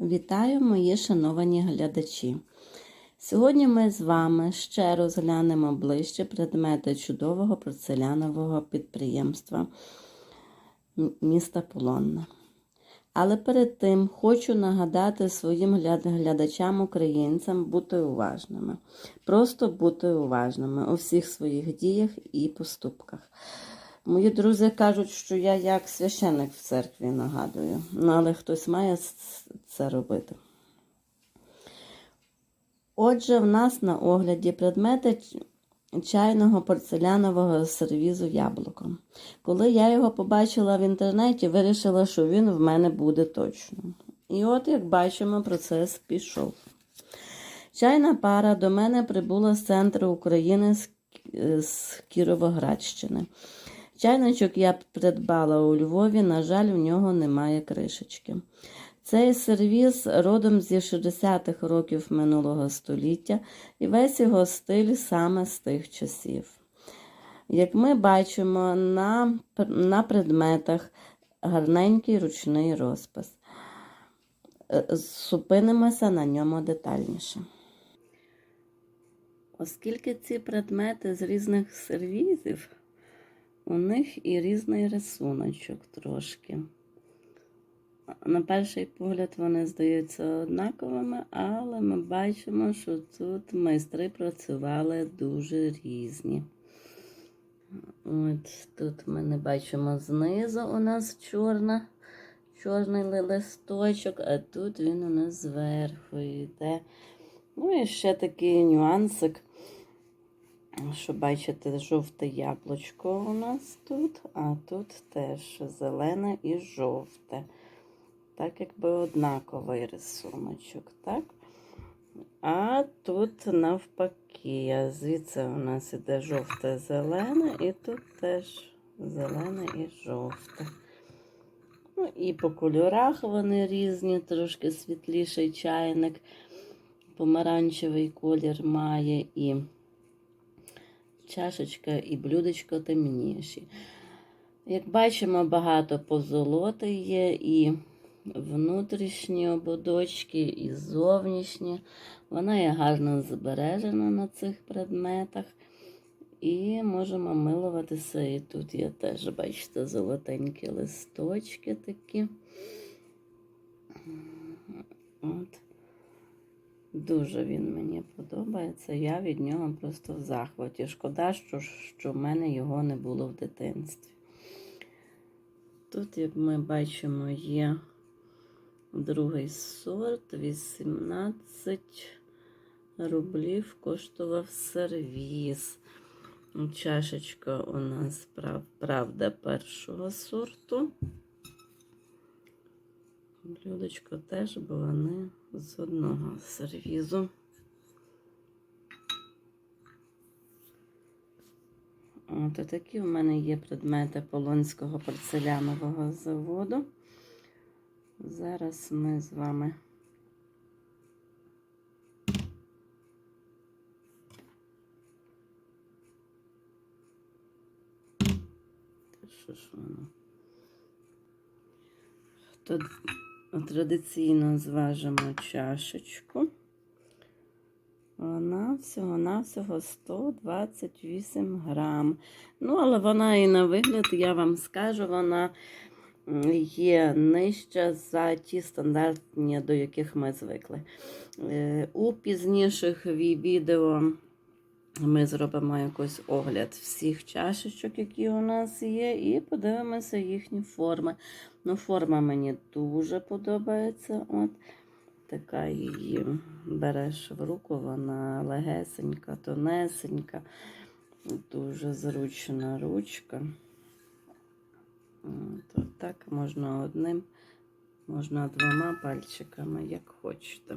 Вітаю, мої шановані глядачі! Сьогодні ми з вами ще розглянемо ближче предмети чудового порцелянового підприємства міста Полонна. Але перед тим хочу нагадати своїм глядачам-українцям бути уважними. Просто бути уважними у всіх своїх діях і поступках. Мої друзі кажуть, що я як священник в церкві нагадую, ну, але хтось має це робити. Отже, в нас на огляді предмети чайного порцелянового сервізу яблуко. Коли я його побачила в інтернеті, вирішила, що він в мене буде точно. І от, як бачимо, процес пішов. Чайна пара до мене прибула з центру України з Кіровоградщини. Чайничок я придбала у Львові, на жаль, в нього немає кришечки. Цей сервіз родом зі 60-х років минулого століття, і весь його стиль саме з тих часів. Як ми бачимо, на, на предметах гарненький ручний розпис. Е, Зупинимося на ньому детальніше. Оскільки ці предмети з різних сервізів, у них і різний рисуночок трошки. На перший погляд вони здаються однаковими, але ми бачимо, що тут майстри працювали дуже різні. От тут ми не бачимо знизу у нас чорна, чорний листочок, а тут він у нас зверху йде. Ну і ще такий нюансик, що бачите, жовте яблучко у нас тут, а тут теж зелене і жовте. Так, якби однаковий рисуночок, так? А тут навпаки, звідси у нас іде жовте-зелене, і тут теж зелене і жовте. Ну, і по кольорах вони різні, трошки світліший чайник, помаранчевий колір має, і чашечка, і блюдечко темніші. Як бачимо, багато позолоти є, і внутрішні ободочки, і зовнішні. Вона є гарно збережена на цих предметах. І можемо милуватися. І тут є теж, бачите, золотенькі листочки такі. От. Дуже він мені подобається. Я від нього просто в захваті. Шкода, що, що в мене його не було в дитинстві. Тут, як ми бачимо, є другий сорт, 18 рублів коштував сервіз. Чашечка у нас правда першого сорту. Блюдечко теж, бо вони з одного сервізу. От такі в мене є предмети Полонського порцелянового заводу. Зараз ми з вами Що ж воно? Тут традиційно зважимо чашечку. Вона всього-навсього 128 грам. Ну, але вона і на вигляд, я вам скажу, вона є нижча за ті стандартні, до яких ми звикли. Е, У пізніших відео ми зробимо якийсь огляд всіх чашечок, які у нас є, і подивимося їхні форми. Ну, форма мені дуже подобається. От. Така її береш в руку, вона легесенька, тонесенька, дуже зручна ручка. От, так можна одним, можна двома пальчиками, як хочете.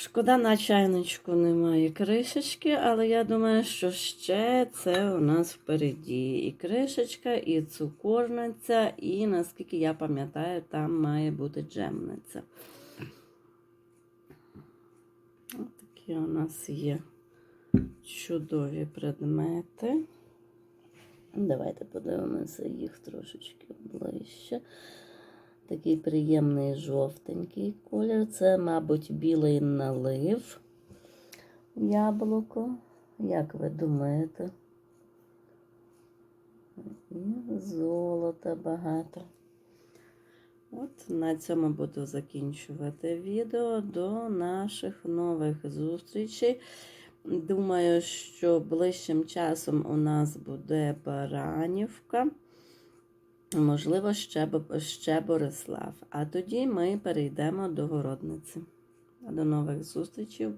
Шкода, на чайничку немає кришечки, але я думаю, що ще це у нас впереді. І кришечка, і цукорниця, і наскільки я пам'ятаю, там має бути джемниця. Ось такі у нас є чудові предмети. Давайте подивимося їх трошечки ближче. Такий приємний жовтенький колір. Це, мабуть, білий налив яблуко. Як ви думаєте? І золота багато. От на цьому буду закінчувати відео. До наших нових зустрічей. Думаю, що ближчим часом у нас буде Баранівка. Можливо, ще, ще Борислав. А тоді ми перейдемо до городниці. До нових зустрічей